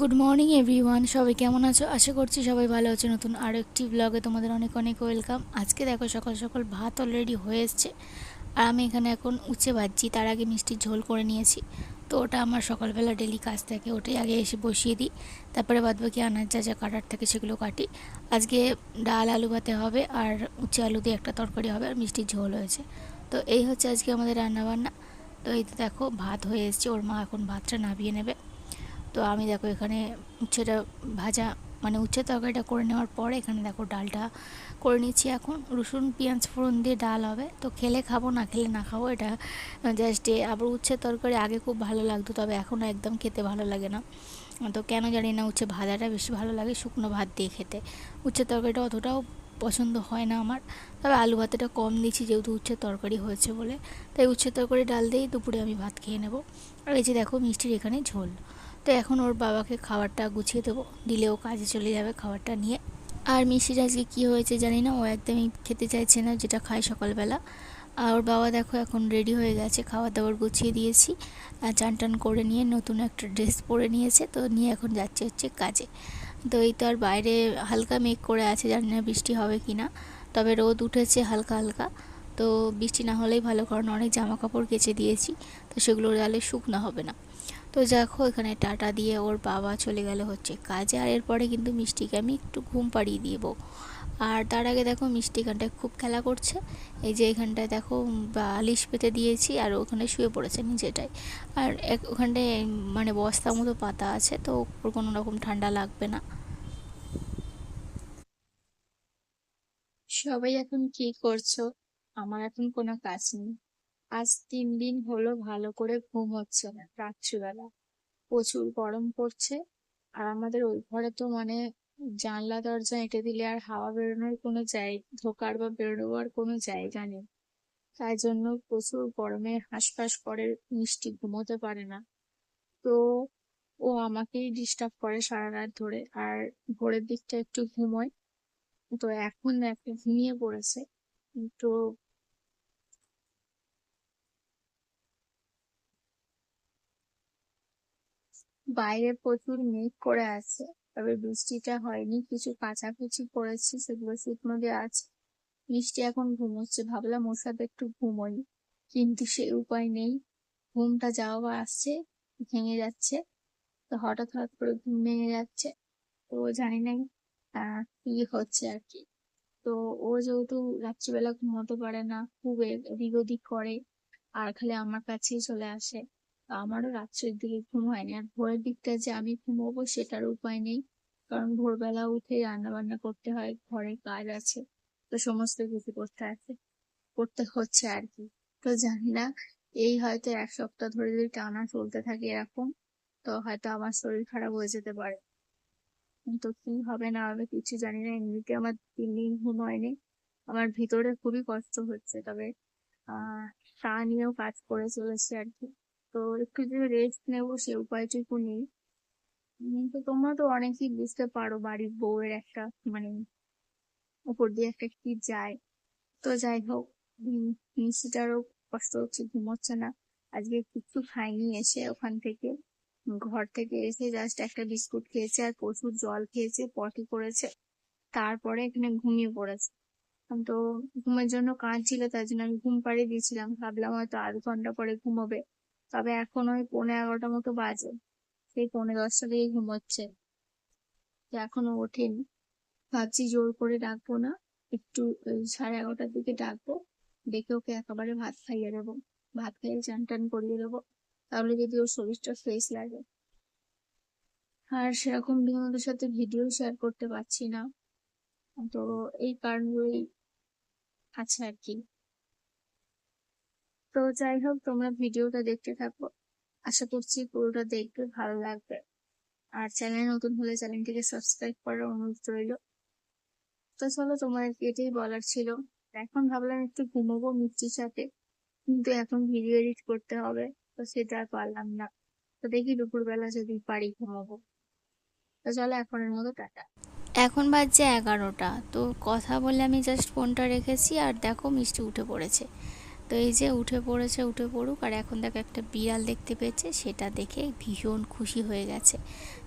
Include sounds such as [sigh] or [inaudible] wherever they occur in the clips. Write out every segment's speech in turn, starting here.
Good morning everyone সবাই কেমন আছো? আশা করছি সবাই ভালো আছো। নতুন আরও একটি ব্লগে তোমাদের অনেক অনেক ওয়েলকাম আজকে দেখো, সকাল সকাল ভাত অলরেডি হয়ে এসছে। আর আমি এখানে এখন উঁচে ভাজছি, তার আগে মিষ্টির ঝোল করে নিয়েছি। তো ওটা আমার সকালবেলা ডেলি কাজ থাকে, ওটাই আগে এসে বসিয়ে দিই। তারপরে বাদ বাকি আনাজ যা যা কাটার থাকে সেগুলো কাটি। আজকে ডাল আলু ভাতে হবে, আর উঁচে আলু দিয়ে একটা তরকারি হবে, আর মিষ্টির ঝোল হয়েছে। তো এই হচ্ছে আজকে আমাদের রান্নাবান্না। তো এই তো দেখো, ভাত হয়ে এসছে, ওর মা এখন ভাতটা নাবিয়ে নেবে। তো আমি দেখো এখানে উচ্ছেটা ভাজা মানে উচ্ছে তরকারিটা করে নেওয়ার পরে এখানে দেখো ডালটা করে নিচ্ছি এখন। রসুন, পেঁয়াজ, ফোড়ন দিয়ে ডাল হবে। তো খেলে খাব, না খেলে না খাব, এটা জাস্ট আবার উচ্ছে তরকারি আগে খুব ভালো লাগতো, তবে এখন একদম খেতে ভালো লাগে না। তো কেন জানি না, উচ্ছে ভাজাটা বেশি ভালো লাগে শুকনো ভাত দিয়ে খেতে। উচ্ছে তরকারিটা অতটাও পছন্দ হয় না আমার। তবে আলু ভাতেটা কম দিচ্ছি, যেহেতু উচ্ছে তরকারি হয়েছে বলে। তাই উচ্ছে তরকারি ডাল দিয়েই দুপুরে আমি ভাত খেয়ে নেব। আর এই যে দেখো, মিষ্টির এখানে ঝোল। তো এখন ওর বাবাকে খাবারটা গুছিয়ে দেবো। দিলে ও কাজে চলে যাবে খাবারটা নিয়ে। আর মিষ্টির আজকে কী হয়েছে জানি না, ও একদমই খেতে চাইছে না, যেটা খায় সকালবেলা। আর ওর বাবা দেখো এখন রেডি হয়ে গেছে খাবার দাবার গুছিয়ে দিয়েছি। আর চান টান করে নিয়ে নতুন একটা ড্রেস পরে নিয়েছে, তো নিয়ে এখন যাচ্ছে হচ্ছে কাজে। তো এই তো আর বাইরে হালকা মেঘ করে আছে, জানি না বৃষ্টি হবে কি না তবে রোদ উঠেছে হালকা হালকা। তো বৃষ্টি না হলেই ভালো, কারণ অনেক জামা কাপড় কেচে দিয়েছি, তো সেগুলো জালে শুকনো হবে না। তো দেখো এখানে টাটা দিয়ে ওর বাবা চলে গেল হচ্ছে কাজে, আর এরপরে কিন্তু মিষ্টিকে আমি একটু ঘুম পাড়িয়ে দিব। আর তার আগে দেখো মিষ্টি এখানটায় খুব খেলা করছে, এই যে এখানটায় দেখো বালিশ পেতে দিয়েছি, আর ওখানে শুয়ে পড়েছে নিজেটাই। আর এক ওখানটায় মানে বস্তা মতো পাতা আছে, তো ওর কোনো রকম ঠান্ডা লাগবে না। সবাই এখন কি করছ? আমার এখন কোনো কাজ নেই। আজ তিন দিন হলো ভালো করে ঘুম হচ্ছে না, রাত্রিবেলা। প্রচুর গরম পড়ছে আর আমাদের ওই ঘরে তো মানে জানলা, দরজা এঁটে দিলে আর হাওয়া বেরোনোর কোনো জায় ঢোকার বা বেরোবার কোনো জায়গা নেই। তাই জন্য প্রচুর গরমে হাঁসফাঁস করে মিষ্টি ঘুমোতে পারে না। তো ও আমাকেই ডিস্টার্ব করে সারা রাত ধরে। আর ভোরের দিকটা একটু ঘুমোয়। তো এখন একটা ঘুমিয়ে পড়েছে। তো বাইরে প্রচুর মেঘ করে আছে, তবে বৃষ্টিটা হয়নি, কিছু কাচাকুচি করেছি সেগুলো শুকনো দিয়ে আছে। মিষ্টি এখন ঘুমোচ্ছে, ভাবলাম ওর সাথে একটু ঘুমোই, কিন্তু সে উপায় নেই। ঘুমটা যাওয়া বা আসছে, ভেঙে যাচ্ছে। তো হঠাৎ হঠাৎ করে ঘুম ভেঙে যাচ্ছে, তো জানি না কি হচ্ছে আর কি তো ও যেহেতু রাত্রিবেলা ঘুমোতে পারে না, খুব এদিক ওদিক করে, আর খালি আমার কাছেই চলে আসে আমারও রাত্রের দিকে ঘুম হয়নি। আর ভোরের দিকটা যে আমি ঘুমোবো সেটার উপায় নেই, কারণ ভোরবেলা উঠে রান্না বান্না করতে হয় ঘরে কাজ আছে, তো সমস্ত কিছু করতে আছে, করতে হচ্ছে আর কি তো জানি না, এই হয়তো এক সপ্তাহ ধরে যদি টানা চলতে থাকে এরকম, তো হয়তো আমার শরীর খারাপ হয়ে যেতে পারে। কিন্তু কি হবে না হবে কিছু জানি না। এমনিতে আমার তিন দিন ঘুম হয়নি। আমার ভিতরে খুবই কষ্ট হচ্ছে, তবে তা নিয়েও কাজ করে চলেছে আর কি। তো একটু যে রেস্ট নেব, সে উপায়টুকু নেই। কিন্তু তোমরা তো অনেকেই বুঝতে পারো, বাড়ির বউয়ের একটা মানে উপর দিয়ে একটা কি যায়। তো যাই হোক মিষ্টিটারও কষ্ট হচ্ছে, ঘুমোচ্ছে না। আজকে কিছু খাইনি এসে ওখান থেকে। ঘর থেকে এসে জাস্ট একটা বিস্কুট খেয়েছে আর প্রচুর জল খেয়েছে, পটি করেছে তারপরে এখানে ঘুমিয়ে পড়েছে। তো ঘুমের জন্য কাঁদছিল, তার জন্য আমি ঘুম পাড়িয়ে দিয়েছিলাম। ভাবলাম হয়তো আধ ঘণ্টা পরে ঘুমোবে। তবে এখন ওই পৌনে এগারোটা মতো বাজে। সেই পৌনে দশটা দিকে ঘুমোচ্ছে। এখনও ওঠেনি। ভাবছি জোর করে ডাকবো না, একটু সাড়ে এগারোটার দিকে ডাকবো। ডেকে ওকে একেবারে ভাত খাইয়ে দেবো। ভাত খাইয়ে চান টান করিয়ে দেবো। তাহলে যদি ওর শরীরটা ফ্রেশ লাগে। আর সেরকম তোমাদের সাথে ভিডিও শেয়ার করতে পারছি না। তো এই কারণগুলোই আছে আর কি। তো যাই হোক, তোমরা ভিডিওটা দেখতে থাকো। আশা করছি পুরোটা দেখবে ভালো লাগবে। আর চ্যানেল নতুন হলে চ্যানেলটিকে সাবস্ক্রাইব করার অনুরোধ রইল। তো চলো তোমার এটাই বলার ছিল। এখন ভাবলাম একটু ঘুমোবো মিষ্টির সাথে। কিন্তু এখন ভিডিও এডিট করতে হবে। তো সেটা আর পারলাম না। তো দেখি দুপুরবেলা যদি পারি ঘুমাবো। তো চলো এখনের মতো টাটা। এখন বাজছে এগারোটা। তো কথা বলে আমি জাস্ট ফোনটা রেখেছি আর দেখো মিষ্টি উঠে পড়েছে। তো এই যে উঠে পড়েছে, উঠে পড়ুক আর এখন দেখো একটা বিড়াল দেখতে পেয়েছে, সেটা দেখে ভীষণ খুশি হয়ে গেছে।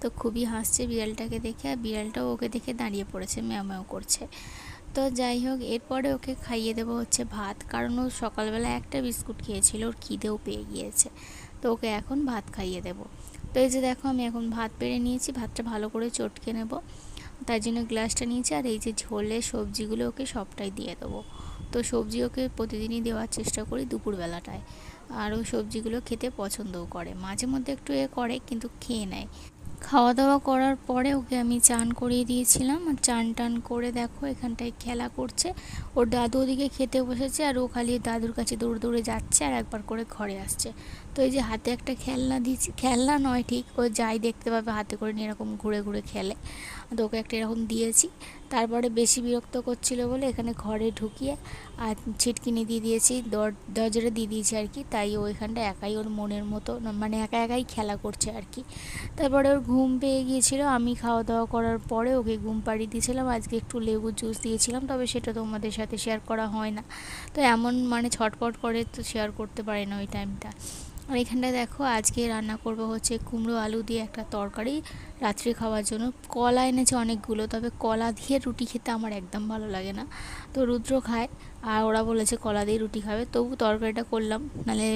তো খুবই হাসছে বিড়ালটাকে দেখে আর বিড়ালটাও ওকে দেখে দাঁড়িয়ে পড়েছে ম্যাও ম্যাও করছে। তো যাই হোক, এরপরে ওকে খাইয়ে দেবো হচ্ছে ভাত। কারণ ও সকালবেলা একটা বিস্কুট খেয়েছিল, ওর খিদেও পেয়ে গিয়েছে। তো ওকে এখন ভাত খাইয়ে দেবো। তো এই যে দেখো, আমি এখন ভাত বেড়ে নিয়েছি, ভাতটা ভালো করে চটকে নেব। তার জন্য গ্লাসটা নিয়েছি, আর এই যে ঝোলে সবজিগুলো ওকে সবটাই দিয়ে দেবো। তো সবজি ওকে প্রতিদিনই দেওয়ার চেষ্টা করি দুপুরবেলাটায়। আর ও সবজিগুলো খেতে পছন্দও করে। মাঝে মধ্যে একটু এ করে, কিন্তু খেয়ে নেয়। খাওয়া দাওয়া করার পরে ওকে আমি চান করিয়ে দিয়েছিলাম। আর চান টান করে দেখো, এখানটায় খেলা করছে। ওর দাদু ওদিকে খেতে বসেছে আর ও খালি দাদুর কাছে দৌড়ে দৌড়ে যাচ্ছে আর একবার করে ঘরে আসছে। তো এই যে হাতে একটা খেলনা দিয়েছি খেলনা নয় ঠিক, ও যাই দেখতে পাবে হাতে করে নিয়ে এরকম ঘুরে ঘুরে খেলে। তো ওকে একটা এরকম দিয়েছি। তারপরে বেশি বিরক্ত করছিল বলে এখানে ঘরে ঢুকিয়ে আর ছিটকিনি দিয়ে দিয়েছি, দর দরজাটা দিয়ে দিয়েছি আর কি। তাই ও এখানটা একাই ওর মনের মতো মানে একা একাই খেলা করছে আর কি। তারপরে ওর ঘুম পেয়ে গিয়েছিল। আমি খাওয়া দাওয়া করার পরে ওকে ঘুম পাড়িয়ে দিয়েছিলাম। আজকে একটু লেবু জুস দিয়েছিলাম, তবে সেটা তোমাদের সাথে শেয়ার করা হয় না। তো এমন মানে ছটপট করে তো শেয়ার করতে পারে না ওই টাইমটা আর এখানটা দেখো আজকে রান্না করব হচ্ছে কুমড়ো আলু দিয়ে একটা তরকারি রাত্রি খাওয়ার জন্য। কলা এনেছে অনেকগুলো, তবে কলা দিয়ে রুটি খেতে আমার একদম ভালো লাগে না। তো রুদ্র খায় আর ওরা বলেছে কলা দিয়ে রুটি খাবে। তবু তরকারিটা করলাম, নালে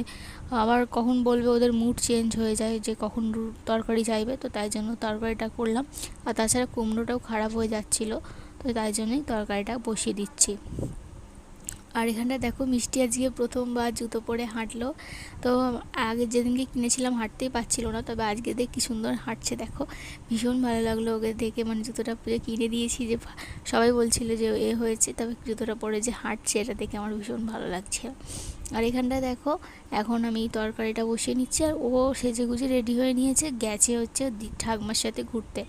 আবার কখন বলবে ওদের মুড চেঞ্জ হয়ে যায় যে কখন তরকারি চাইবে, তো তাই জন্য তরকারিটা করলাম। আর তাছাড়া কুমড়োটাও খারাপ হয়ে যাচ্ছিল, তো তাই জন্যই তরকারিটা বসিয়ে দিচ্ছি। আর এখানটা দেখো মিষ্টি আজকে প্রথমবার জুতো পরে হাঁটলো। তো আগে যেদিনকে কিনেছিলাম হাঁটতেই পারছিল না, তবে আজকে দেখ কি সুন্দর হাঁটছে দেখো। ভীষণ ভালো লাগল ওকে দেখে মানে জুতোটা পুজো কিনে দিয়েছি যে সবাই বলছিল যে এ হয়েছে, তবে জুতোটা পরে যে হাঁটছে এটা দেখে আমার ভীষণ ভালো লাগছে। আর এখানটা দেখো, এখন আমি তরকারিটা বসিয়ে নিচ্ছি, আর ও সেজে গুজে রেডি হয়ে নিয়েছে, গেছে হচ্ছে ঠাকমার সাথে ঘুরতে।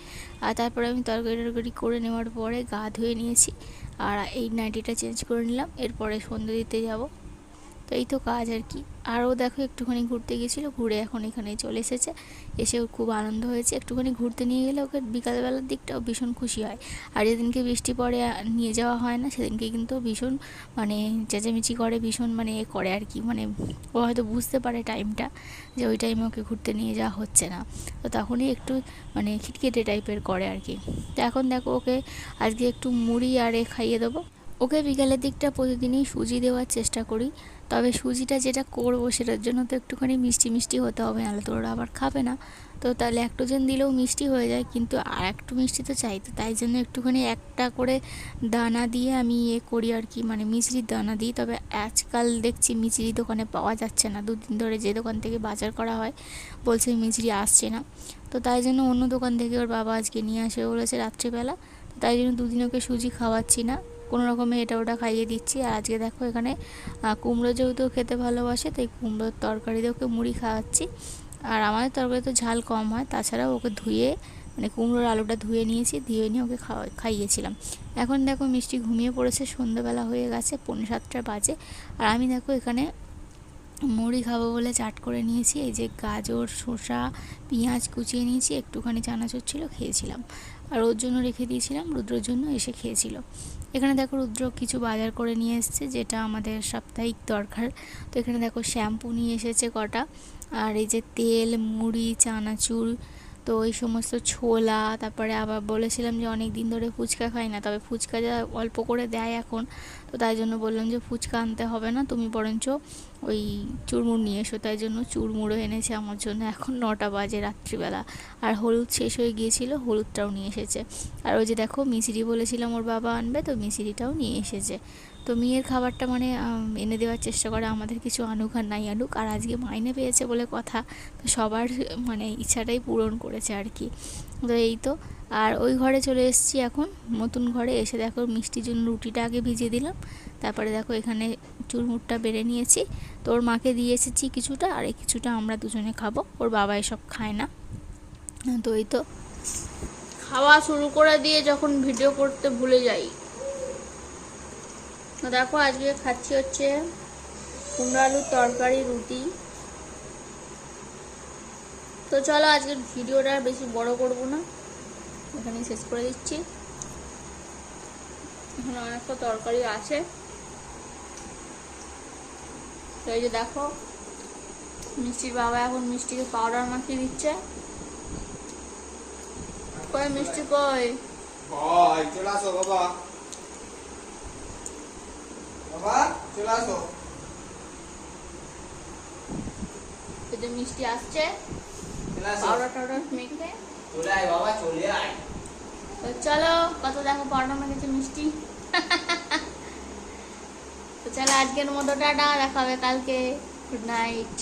আর তারপরে আমি তরকারি টরকারি করে নেওয়ার পরে গা ধুয়ে নিয়েছি। আর এই নাইটিটা চেঞ্জ করে নিলাম এরপরে সন্ধ্যে দিতে যাব। তো এই তো কাজ আর কি। আরও দেখো একটুখানি ঘুরতে গেছিল ঘুরে এখন এখানে চলে এসেছে। এসে ওর খুব আনন্দ হয়েছে। একটুখানি ঘুরতে নিয়ে গেলে ওকে বিকালবেলার দিকটাও ভীষণ খুশি হয়। আর যেদিনকে বৃষ্টি পড়ে নিয়ে যাওয়া হয় না, সেদিনকে কিন্তু ভীষণ মানে চেঁচামেচি করে, ভীষণ মানে এ করে আর কি। মানে ও হয়তো বুঝতে পারে টাইমটা যে ওই টাইমে ওকে ঘুরতে নিয়ে যাওয়া হচ্ছে না। তো তখনই একটু মানে খিটখিটে টাইপের করে আর কি। তো এখন দেখো ওকে আজকে একটু মুড়ি আর এ খাইয়ে দেবো। ওকে বিকালের দিকটা প্রতিদিনই সুজি দেওয়ার চেষ্টা করি। তবে সুজিটা যেটা করব সেটার জন্য তো একটুখানি মিষ্টি মিষ্টি হতে হবে, নাহলে তো ওরা আবার খাবে না। তো তাহলে ল্যাক্টোজেন দিলেও মিষ্টি হয়ে যায়, কিন্তু আর একটু মিষ্টি তো চাই, তো তাই জন্য একটুখানি একটা করে দানা দিয়ে আমি ইয়ে করি আর কি মানে মিছরির দানা দিই। তবে আজকাল দেখছি মিছরি দোকানে পাওয়া যাচ্ছে না। দুদিন ধরে যে দোকান থেকে বাজার করা হয়, বলছে মিছরি আসছে না। তো তাই জন্য অন্য দোকান থেকে ওর বাবা আজকে নিয়ে আসে বলেছে রাত্রিবেলা। তাই জন্য দুদিন ওকে সুজি খাওয়াচ্ছি না। কোনো রকমে এটা ওটা খাইয়ে দিচ্ছি। আর আজকে দেখো এখানে কুমড়ো যেহেতু খেতে ভালোবাসে, তাই কুমড়োর তরকারি দিয়ে ওকে মুড়ি খাওয়াচ্ছি। আর আমাদের তরকারি তো ঝাল কম হয়, তাছাড়াও ওকে ধুয়ে মানে কুমড়োর আলুটা ধুয়ে নিয়েছি, ধুয়ে নিয়ে ওকে খাওয়া, খাইয়েছিলাম। এখন দেখো মিষ্টি ঘুমিয়ে পড়েছে সন্ধ্যাবেলা হয়ে গেছে, পৌনে সাতটা বাজে। আর আমি দেখো এখানে মুড়ি খাব বলে চাট করে নিয়েছি। এই যে গাজর, শসা, পেঁয়াজ কুচিয়ে নিয়েছি, একটুখানি চানাচুর ছিল, খেয়েছিলাম। আর ওর জন্য রেখে দিয়েছিলাম, রুদ্রর জন্য এসে খেয়েছিল। এখানে দেখো রুদ্র কিছু বাজার করে নিয়ে এসেছে, যেটা আমাদের সাপ্তাহিক দরকার। তো এখানে দেখো শ্যাম্পু নিয়ে এসেছে কটা। আর এই যে তেল, মুড়ি, চানাচুর, তো এই সমস্ত ছোলা, তারপরে আবার বলেছিলাম যে অনেক দিন ধরে ফুচকা খাই না, তবে ফুচকা যা অল্প করে দেয় এখন। তো তাই জন্য বললাম যে ফুচকা আনতে হবে না, তুমি বরঞ্চ ওই চুরমুর নিয়ে এসো, তাই জন্য চুরমুড়ও এনেছে আমার জন্য। এখন নটা বাজে রাত্রিবেলা। আর হলুদ শেষ হয়ে গিয়েছিল, হলুদটাও নিয়ে এসেছে। আর ওই যে দেখো, মিসিরি বলেছিলাম ওর বাবা আনবে, তো মিসিরিটাও নিয়ে এসেছে। তো মেয়ের খাবারটা মানে এনে দেওয়ার চেষ্টা করে, আমাদের কিছু আনুক আর নাই আনুক। আর আজকে মাইনে পেয়েছে বলে কথা, তো সবার মানে ইচ্ছাটাই পূরণ করেছে আর কি। তো এই তো। আর ওই ঘরে চলে এসেছি এখন, নতুন ঘরে। এসে দেখো মিষ্টির জন্য রুটিটা আগে ভিজিয়ে দিলাম। তারপরে দেখো এখানে চুরমুরটা বেড়ে নিয়েছি। তো ওর মাকে দিয়ে এসেছি কিছুটা, আর এই কিছুটা আমরা দুজনে খাব। ওর বাবা এসব খায় না। তো এই তো। খাওয়া শুরু করে দিয়ে যখন ভিডিও করতে ভুলে যাই। দেখো আজকে খাচ্ছি হচ্ছে কুমড়ো আলুর তরকারি, রুটি। তো চলো আজকের ভিডিওটা বেশি বড় করব না। এখানেই শেষ করে দিচ্ছি। এখানে অনেকটা তরকারি আছে। তো এই যে দেখো মিষ্টির বাবা এখন মিষ্টিকে পাউডার মাখিয়ে দিচ্ছে। কই মিষ্টি কই? চলে আসো বাবা। বাবা চলে আসো। যে মিষ্টি আসছে পাউডার টাউডার মেখে। চলে আয় বাবা চলে আয়। তো চলো কত দেখো পাউডার মেখেছে মিষ্টি। [laughs] চলো আজকের মতো টাটা দেখা হবে কালকে। Good night